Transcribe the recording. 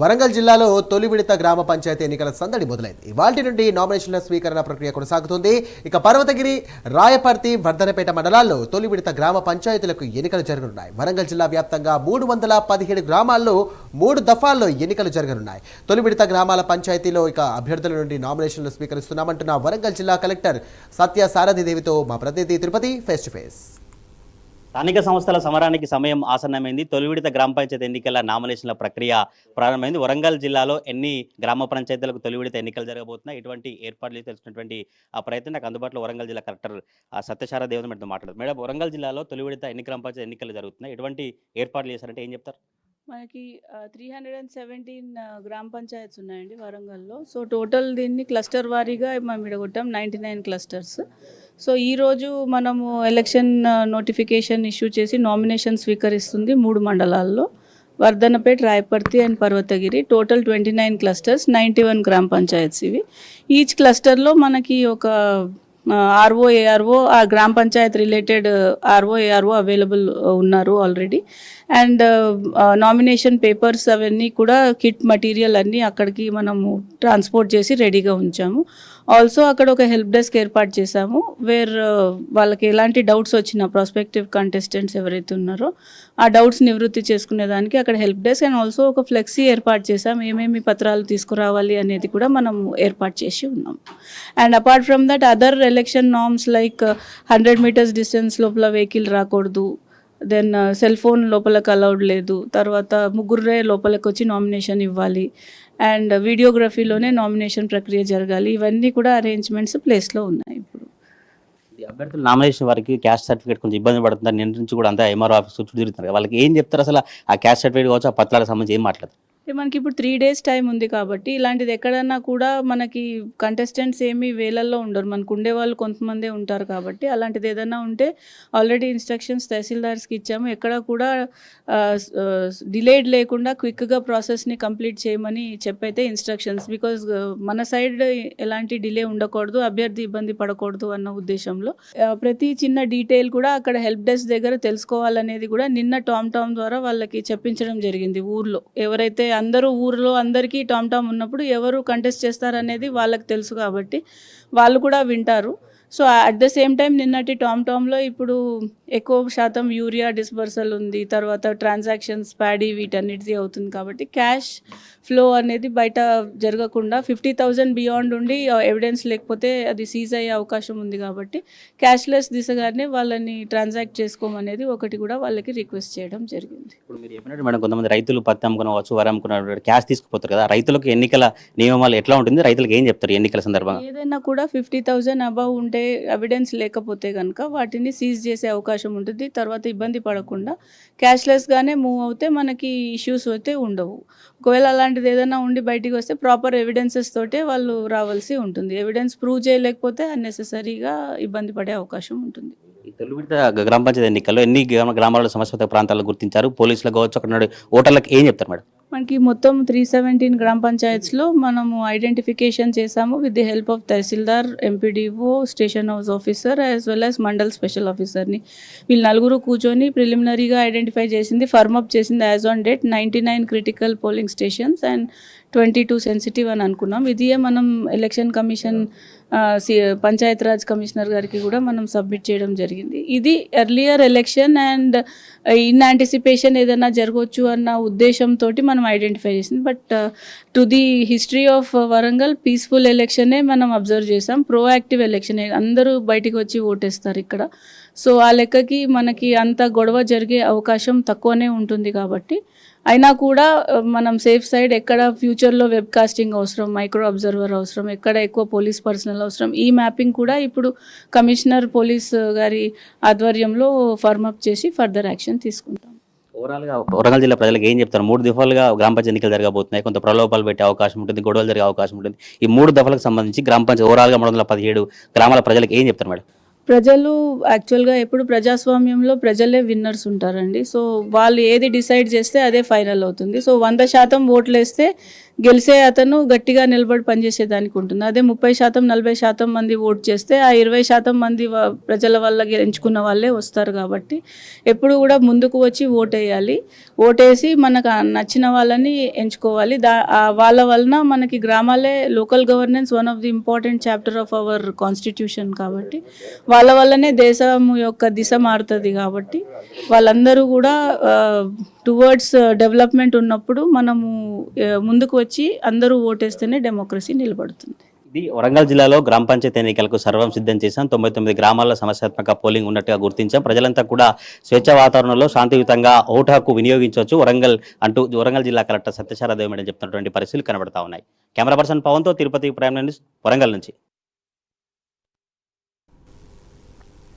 వరంగల్ జిల్లాలో తొలి విడత గ్రామ పంచాయతీ ఎన్నికల సందడి మొదలైంది. ఇవాటి నుండి నామినేషన్ల స్వీకరణ ప్రక్రియ కొనసాగుతుంది. ఇక పర్వతగిరి రాయపర్తి వర్ధనపేట మండలాల్లో తొలి విడత గ్రామ పంచాయతీలకు ఎన్నికలు జరగనున్నాయి. వరంగల్ జిల్లా వ్యాప్తంగా మూడు వందల పదిహేడు గ్రామాల్లో మూడు దఫాల్లో ఎన్నికలు జరగనున్నాయి. తొలి విడత గ్రామాల పంచాయతీలో ఇక అభ్యర్థుల నుండి నామినేషన్లు స్వీకరిస్తున్నామంటున్న వరంగల్ జిల్లా కలెక్టర్ సత్య సారథిదేవితో మా ప్రతినిధి తిరుపతి ఫేస్ టు ఫేస్ స్థానిక సంస్థల సమరానికి సమయం ఆసన్నమైంది. తొలి విడత గ్రామ పంచాయతీ ఎన్నికల నామినేషన్ల ప్రక్రియ ప్రారంభమైంది. వరంగల్ జిల్లాలో ఎన్ని గ్రామ పంచాయతీలకు తొలి విడత ఎన్నికలు జరగబోతున్నాయి? ఇటువంటి ఏర్పాట్లు తెలుసుకున్నటువంటి ఆ ప్రయత్నం నాకు అందుబాటులో వరంగల్ జిల్లా కలెక్టర్ ఆ సత్యశార దేవత మేడం మేడం వరంగల్ జిల్లాలో తొలి విడత ఎన్ని గ్రామ పంచాయతీ ఎన్నికలు జరుగుతున్నాయి? ఎటువంటి ఏర్పాట్లు చేశారంటే ఏం చెప్తారు? మనకి త్రీ హండ్రెడ్ అండ్ సెవెంటీన్ గ్రామ పంచాయత్స్ ఉన్నాయండి వరంగల్లో. సో టోటల్ దీన్ని క్లస్టర్ వారీగా మనం విడగొట్టాం నైంటీ నైన్ క్లస్టర్స్. సో ఈరోజు మనము ఎలక్షన్ నోటిఫికేషన్ ఇష్యూ చేసి నామినేషన్ స్వీకరిస్తుంది మూడు మండలాల్లో. Vardhannapet Rayaparthi and Parvathagiri. Total twenty nine clusters ninety one గ్రామ పంచాయత్స్ ఇవి. ఈచ్ క్లస్టర్లో మనకి ఒక ఆర్ఓ ఏఆర్ఓ ఆ గ్రామ panchayat related RO ARO available ఉన్నారు ఆల్రెడీ. అండ్ నామినేషన్ పేపర్స్ అవన్నీ కూడా కిట్ మటీరియల్ అన్నీ అక్కడికి మనము ట్రాన్స్పోర్ట్ చేసి రెడీగా ఉంచాము. ఆల్సో అక్కడ ఒక హెల్ప్ డెస్క్ ఏర్పాటు చేశాము వేర్ uh, వాళ్ళకి ఎలాంటి డౌట్స్ వచ్చిన ప్రాస్పెక్టివ్ కంటెస్టెంట్స్ ఎవరైతే ఉన్నారో ఆ డౌట్స్ నివృత్తి చేసుకునేదానికి అక్కడ హెల్ప్ డెస్క్ అండ్ ఆల్సో ఒక ఫ్లెక్సీ ఏర్పాటు చేసాం ఏమేమి పత్రాలు తీసుకురావాలి అనేది కూడా మనం ఏర్పాటు చేసి ఉన్నాం. And apart from that other election norms like hundred metres distance లోపల వెహికల్ రాకూడదు దెన్ సెల్ ఫోన్ లోపలికి అలౌడ్ లేదు. తర్వాత ముగ్గురే లోపలికి వచ్చి నామినేషన్ ఇవ్వాలి. అండ్ వీడియోగ్రఫీలోనే నామినేషన్ ప్రక్రియ జరగాలి. ఇవన్నీ కూడా అరేంజ్మెంట్స్ ప్లేస్లో ఉన్నాయి ఇప్పుడు. అభ్యర్థులు నామినేషన్ వారికి క్యాస్ట్ సర్టిఫికేట్ కొంచెం ఇబ్బంది పడుతుంది నిన్న నుంచి కూడా అంతా ఎంఆర్ఓ ఆఫీస్ చుట్టూ తిరుగుతున్నారు వాళ్ళకి ఏం చెప్తారు అసలు? ఆ క్యాస్ట్ సర్టిఫికేట్ కావచ్చు ఆ పత్రాలకు సంబంధించి ఏం మాట్లాడతారు? మనకి ఇప్పుడు త్రీ డేస్ టైం ఉంది కాబట్టి ఇలాంటిది ఎక్కడన్నా కూడా మనకి కంటెస్టెంట్స్ ఏమి వేలల్లో ఉండరు. మనకు ఉండే వాళ్ళు కొంతమందే ఉంటారు కాబట్టి అలాంటిది ఏదైనా ఉంటే ఆల్రెడీ ఇన్స్ట్రక్షన్స్ తహసీల్దార్స్కి ఇచ్చాము. ఎక్కడ కూడా డిలేడ్ లేకుండా క్విక్గా ప్రాసెస్ని కంప్లీట్ చేయమని చెప్పైతే ఇన్స్ట్రక్షన్స్ బికాజ్ మన సైడ్ ఎలాంటి డిలే ఉండకూడదు అభ్యర్థి ఇబ్బంది పడకూడదు అన్న ఉద్దేశంలో. ప్రతి చిన్న డీటెయిల్ కూడా అక్కడ హెల్ప్ డెస్క్ దగ్గర తెలుసుకోవాలనేది కూడా నిన్న టామ్ టామ్ ద్వారా వాళ్ళకి చెప్పించడం జరిగింది ఊర్లో. ఎవరైతే అందరూ ఊరిలో అందరికీ టామ్ టామ్ ఉన్నప్పుడు ఎవరు కంటెస్ట్ చేస్తారనేది వాళ్ళకి తెలుసు కాబట్టి వాళ్ళు కూడా వింటారు. So at the same time నిన్నటి టామ్ టామ్లో ఇప్పుడు ఎక్కువ శాతం యూరియా డిస్బర్సల్ ఉంది. తర్వాత ట్రాన్సాక్షన్స్ ప్యాడీ వీటన్నిటిది అవుతుంది కాబట్టి క్యాష్ ఫ్లో అనేది బయట జరగకుండా ఫిఫ్టీ థౌజండ్ బియాండ్ ఉండి ఎవిడెన్స్ లేకపోతే అది సీజ్ అయ్యే అవకాశం ఉంది కాబట్టి క్యాష్లెస్ దిశగానే వాళ్ళని ట్రాన్సాక్ట్ చేసుకోమనేది ఒకటి కూడా వాళ్ళకి రిక్వెస్ట్ చేయడం జరిగింది. ఇప్పుడు మీరు చెప్పినట్టు మేడం కొంతమంది రైతులు పత్తి అమ్ముకునవచ్చు వరి అమ్ముకున్న క్యాష్ తీసుకుపోతారు కదా. రైతులకు ఎన్నికల నియమాలు ఎట్లా ఉంటుంది? రైతులకు ఏం చెప్తారు ఎన్నికల సందర్భంగా? ఏదైనా కూడా ఫిఫ్టీ థౌజండ్ అబవ్ ఉంటే ఎవిడెన్స్ లేకపోతే కనుక వాటిని సీజ్ చేసే అవకాశం ఉంటుంది. తర్వాత ఇబ్బంది పడకుండా క్యాష్లెస్గానే మూవ్ అవుతే మనకి ఇష్యూస్ అయితే ఉండవు. ఒకవేళ అలాంటిది ఏదైనా ఉండి బయటికి వస్తే ప్రాపర్ ఎవిడెన్సెస్ తోటే వాళ్ళు రావాల్సి ఉంటుంది. ఎవిడెన్స్ ప్రూవ్ చేయలేకపోతే అన్నెసెసరీగా ఇబ్బంది పడే అవకాశం ఉంటుంది. తొలి విడత గ్రామ పంచాయతీ ఎన్నికల్లో ఎన్ని గ్రామ గ్రామాల ప్రాంతాలు గుర్తించారు? పోలీసులు కావచ్చు అక్కడ ఓటర్లకు ఏం చెప్తారు మేడం? మనకి మొత్తం త్రీ సెవెంటీన్ గ్రామ పంచాయత్స్లో మనము ఐడెంటిఫికేషన్ చేసాము with the help of Tahsildar MPDO station house officer as well as mandal special ఆఫీసర్ని వీళ్ళు నలుగురు కూర్చొని ప్రిలిమినరీగా ఐడెంటిఫై చేసింది ఫర్మ్ అప్ చేసింది as on date ninety nine critical polling stations and twenty two sensitive అని అనుకున్నాం. ఇదియే మనం ఎలక్షన్ కమిషన్ సి- పంచాయత్ రాజ్ కమిషనర్ గారికి కూడా మనం సబ్మిట్ చేయడం జరిగింది. ఇది earlier election and in anticipation ఏదైనా జరగవచ్చు అన్న ఉద్దేశంతో మనం ఐడెంటిఫై చేసింది. But to the history of Warangal peaceful ఎలక్షనే మనం అబ్జర్వ్ చేసాం. ప్రోయాక్టివ్ ఎలక్షనే అందరూ బయటికి వచ్చి ఓటేస్తారు ఇక్కడ. సో ఆ లెక్కకి మనకి అంత గొడవ జరిగే అవకాశం తక్కువనే ఉంటుంది కాబట్టి. అయినా కూడా uh, మనం సేఫ్ సైడ్ ఎక్కడ ఫ్యూచర్లో వెబ్ కాస్టింగ్ అవసరం మైక్రో అబ్జర్వర్ అవసరం ఎక్కడ ఎక్కువ పోలీస్ పర్సనల్ అవసరం ఈ మ్యాపింగ్ కూడా ఇప్పుడు కమిషనర్ పోలీస్ uh, గారి ఆధ్వర్యంలో ఫార్మ్ అప్ చేసి ఫర్దర్ యాక్షన్ తీసుకుంటాం. ఓవరాల్గా వరంగల్ జిల్లా ప్రజలకు ఏం చెప్తారు? మూడు దఫాలుగా గ్రామ పంచాయతీ ఎన్నికలు జరగబోతున్నాయి. కొంత ప్రలోభాలు పెట్టే అవకాశం ఉంటుంది గొడవలు జరిగే అవకాశం ఉంటుంది. ఈ మూడు దఫాలకు సంబంధించి గ్రామ పంచాయతీ ఓవరాల్గా మూడు వందల పదిహేడు గ్రామాల ప్రజలకు ఏం చెప్తారు మేడం? ప్రజలు యాక్చువల్గా ఎప్పుడు ప్రజాస్వామ్యంలో ప్రజలే విన్నర్స్ ఉంటారండి. సో వాళ్ళు ఏది డిసైడ్ చేస్తే అదే ఫైనల్ అవుతుంది. సో వంద శాతం ఓట్లు వేస్తే గెలిసే అతను గట్టిగా నిలబడి పనిచేసేదానికి ఉంటుంది. అదే ముప్పై శాతం నలభై శాతం మంది ఓట్ చేస్తే ఆ ఇరవై శాతం మంది ప్రజల వల్ల గె- ఎంచుకున్న వాళ్ళే వస్తారు కాబట్టి ఎప్పుడు కూడా ముందుకు వచ్చి ఓటేయాలి. ఓటేసి మనకు నచ్చిన వాళ్ళని ఎంచుకోవాలి. దా వాళ్ళ వలన మనకి గ్రామాలే local governance one of the important chapter of our constitution కాబట్టి వాళ్ళ వల్లనే దేశం యొక్క దిశ మారుతుంది కాబట్టి వాళ్ళందరూ కూడా టువర్డ్స్ డెవలప్మెంట్ uh, ఉన్నప్పుడు మనము ముందుకు వచ్చి అందరూ ఓటేస్తేనే డెమోక్రసీ నిలబడుతుంది. ఇది వరంగల్ జిల్లాలో గ్రామ పంచాయతీ ఎన్నికలకు సర్వం సిద్ధం చేశాం. తొంభై తొమ్మిది గ్రామాల్లో సమస్యాత్మక పోలింగ్ ఉన్నట్టుగా గుర్తించాం. ప్రజలంతా కూడా స్వేచ్ఛ వాతావరణంలో శాంతియుతంగా ఓటు హక్కు వినియోగించవచ్చు. వరంగల్ అంటూ వరంగల్ జిల్లా కలెక్టర్ సత్యశారదేవి మేడం చెప్తున్నటువంటి పరిస్థితులు కనబడతా ఉన్నాయి. కెమెరా పర్సన్ పవన్తో తిరుపతి ప్రైమ్ న్యూస్ వరంగల్ నుంచి.